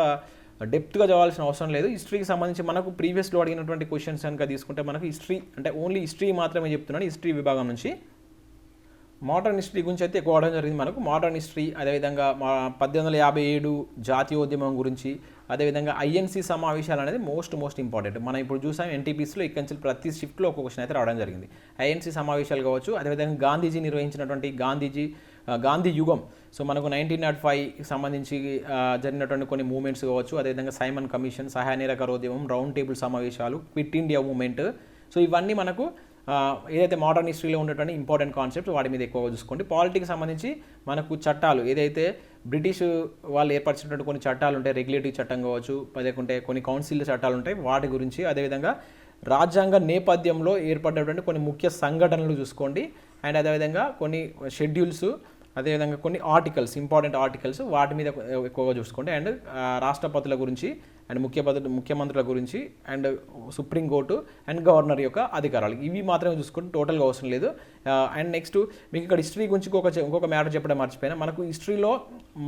డెప్త్గా చదవాల్సిన అవసరం లేదు. హిస్టరీకి సంబంధించి మనకు ప్రీవియస్లో అడిగినటువంటి క్వశ్చన్స్ కనుక తీసుకుంటే మనకు హిస్టరీ అంటే ఓన్లీ హిస్టరీ మాత్రమే చెప్తున్నాను. హిస్టరీ విభాగం నుంచి. మోడర్న్ హిస్టరీ గురించి అయితే ఎక్కువ అవడం జరిగింది మనకు. మోడర్న్ హిస్టరీ అదేవిధంగా పద్దెనిమిది వందల యాభై ఏడు జాతీయోద్యమం గురించి అదేవిధంగా ఐఎన్సీ సమావేశాలు అనేది మోస్ట్ మోస్ట్ ఇంపార్టెంట్. మనం ఇప్పుడు చూసాం ఎన్టీపీస్లో ఇక్కడి నుంచి ప్రతి షిఫ్ట్లో ఒక క్వశ్చన్ అయితే రావడం జరిగింది. ఐఎన్సీ సమావేశాలు కావచ్చు అదేవిధంగా గాంధీజీ నిర్వహించినటువంటి గాంధీజీ గాంధీ యుగం. సో మనకు నైన్టీన్ నాట్ ఫైవ్ సంబంధించి జరిగినటువంటి కొన్ని మూమెంట్స్ కావచ్చు అదేవిధంగా సైమన్ కమిషన్ సహాయ నిరకరోద్యమం రౌండ్ టేబుల్ సమావేశాలు క్విట్ ఇండియా మూమెంట్ సో ఇవన్నీ మనకు ఏదైతే మోడర్న్ హిస్టరీలో ఉన్నటువంటి ఇంపార్టెంట్ కాన్సెప్ట్ వాటి మీద ఎక్కువగా చూసుకోండి. పాలిటిక్స్ సంబంధించి మనకు చట్టాలు ఏదైతే బ్రిటిష్ వాళ్ళు ఏర్పరిచినటువంటి కొన్ని చట్టాలు ఉంటాయి రెగ్యులేటివ్ చట్టం కావచ్చు లేకుంటే కొన్ని కౌన్సిల్ చట్టాలు ఉంటాయి వాటి గురించి అదేవిధంగా రాజ్యాంగ నేపథ్యంలో ఏర్పడినటువంటి కొన్ని ముఖ్య సంఘటనలు చూసుకోండి. అండ్ అదేవిధంగా కొన్ని షెడ్యూల్స్ అదేవిధంగా కొన్ని ఆర్టికల్స్ ఇంపార్టెంట్ ఆర్టికల్స్ వాటి మీద ఎక్కువగా చూసుకోండి అండ్ రాష్ట్రపతుల గురించి అండ్ ముఖ్యపతి ముఖ్యమంత్రుల గురించి అండ్ సుప్రీంకోర్టు అండ్ గవర్నర్ యొక్క అధికారాలు. ఇవి మాత్రమే చూసుకుంటే టోటల్గా అవసరం లేదు. అండ్ నెక్స్ట్ మీకు ఇక్కడ హిస్టరీ గురించి ఇంకొక ఇంకొక మ్యాటర్ చెప్పడం మర్చిపోయినా. మనకు హిస్టరీలో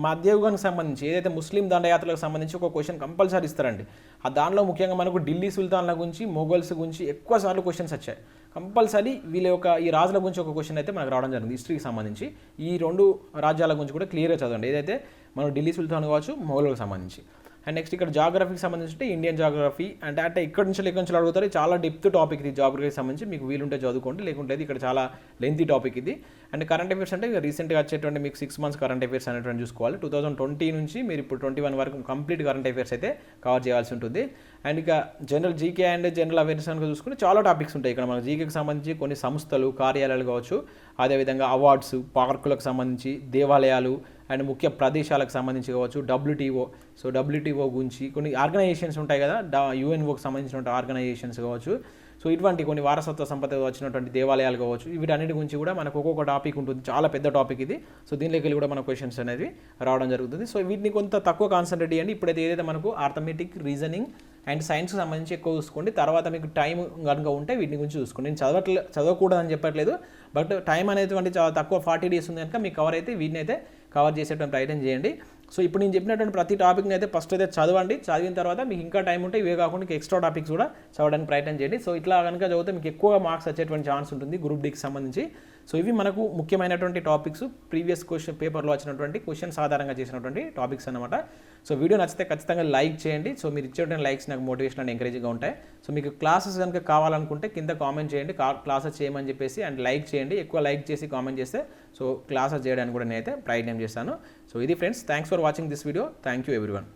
మధ్యయుగానికి సంబంధించి ఏదైతే ముస్లిం దండయాత్రలకు సంబంధించి ఒక క్వశ్చన్ కంపల్సరీ ఇస్తారండి. ఆ దానిలో ముఖ్యంగా మనకు ఢిల్లీ సుల్తాన్ల గురించి మొఘల్స్ గురించి ఎక్కువ సార్లు క్వశ్చన్స్ వచ్చాయి. కంపల్సరీ వీళ్ళ యొక్క ఈ రాజుల గురించి ఒక క్వశ్చన్ అయితే మనకు రావడం జరిగింది హిస్టరీకి సంబంధించి. ఈ రెండు రాజ్యాల గురించి కూడా క్లియర్గా చదవండి. ఏదైతే మనం ఢిల్లీ సుల్తాన్ కావచ్చు మొఘలుకు సంబంధించి. అండ్ నెక్స్ట్ ఇక్కడ జాగ్రఫీకి సంబంధించి ఇండియన్ జాగ్రఫీ అంటే అంటే ఇక్కడ నుంచి ఇక్కడ నుంచి అడుగుతారు. చాలా డెప్త్ టాపిక్ ఇది జాగ్రఫీకి సంబంధించి. మీకు వీలుంటే చదువుకోండి. లేకుంటే ఇది ఇక్కడ చాలా లెంతీ టాపిక్ ఇది. అండ్ కరెంట్ అఫేర్స్ అంటే రీసెంట్గా వచ్చేటువంటి మీకు సిక్స్ మంత్స్ కరెంట్ అఫేర్స్ అనేటువంటి చూసుకోవాలి. టూ థౌసండ్ ట్వంటీ నుంచి మీరు ఇప్పుడు ట్వంటీ వన్ వరకు కంప్లీట్ కరెంట్ అఫేర్స్ అయితే కవర్ చేయాల్సి ఉంటుంది. అండ్ ఇక general GK and general awareness కనుక చూసుకుంటే చాలా టాపిక్స్ ఉంటాయి. ఇక్కడ మన జీకేకి సంబంధించి కొన్ని సంస్థలు కార్యాలయాలు కావచ్చు. అదేవిధంగా అవార్డ్స్ పార్కులకు సంబంధించి దేవాలయాలు అండ్ ముఖ్య ప్రదేశాలకు సంబంధించి కావచ్చు డబ్ల్యూటీఓ సో డబ్ల్యూటీఓ గురించి కొన్ని ఆర్గనైజేషన్స్ ఉంటాయి కదా డా యుఎన్ఓకి సంబంధించినటువంటి ఆర్గనైజేషన్స్ కావచ్చు. సో ఇటువంటి కొన్ని వారసత్వ సంపద వచ్చినటువంటి దేవాలయాలు కావచ్చు వీటన్నిటి గురించి కూడా మనకు ఒక్కొక్క టాపిక్ ఉంటుంది చాలా పెద్ద టాపిక్ ఇది. సో దీనిలోకి వెళ్ళి కూడా మన క్వశ్చన్స్ అనేది రావడం జరుగుతుంది. సో వీటిని కొంత తక్కువ కాన్సన్ట్రేట్ చేయండి. ఇప్పుడైతే ఏదైతే మనకు ఆర్థమెటిక్ రీజనింగ్ అండ్ సైన్స్కి సంబంధించి ఎక్కువ చూసుకోండి తర్వాత మీకు టైం కనుక ఉంటే వీటిని గురించి చూసుకోండి. నేను చదవట్లే చదవకూడదని చెప్పట్లేదు బట్ టైం అనేటువంటి చాలా తక్కువ ఫార్టీ డేస్ ఉంది కనుక మీకు కవర్ అయితే వీటిని అయితే కవర్ చేసేటువంటి ప్రయత్నం చేయండి. సో ఇప్పుడు నేను చెప్పినటువంటి ప్రతి టాపిక్ని అయితే ఫస్ట్ అయితే చదవండి. చదివిన తర్వాత మీకు ఇంకా టైం ఉంటే ఇవే కాకుండా ఎక్స్ట్రా టాపిక్స్ కూడా చదవడానికి ప్రయత్నం చేయండి. సో ఇట్లా కనుక చదివితే మీకు ఎక్కువ మార్క్స్ వచ్చేటువంటి ఛాన్స్ ఉంటుంది గ్రూప్ డీకి సంబంధించి. సో ఇవి మనకు ముఖ్యమైనటువంటి టాపిక్స్. ప్రీవియస్ క్వశ్చన్ పేపర్లో వచ్చినటువంటి క్వశ్చన్స్ ఆధారంగా చేసినటువంటి టాపిక్స్ అనమాట సో వీడియో నచ్చితే ఖచ్చితంగా లైక్ చేయండి. సో మీరు ఇచ్చేటువంటి లైక్స్ నాకు మోటివేషన్ అండ్ ఎంకరేజ్గా ఉంటాయి. సో మీకు క్లాసెస్ కనుక కావాలనుకుంటే కింద కామెంట్ చేయండి. క్లాసెస్ చేయమని చెప్పేసి అండ్ లైక్ చేయండి. ఎక్కువ లైక్ చేసి కామెంట్ చేస్తే సో క్లాసెస్ చేయడానికి కూడా నేనైతే ప్రయత్నం చేస్తాను. సో ఇది friends thanks for watching this video thank you everyone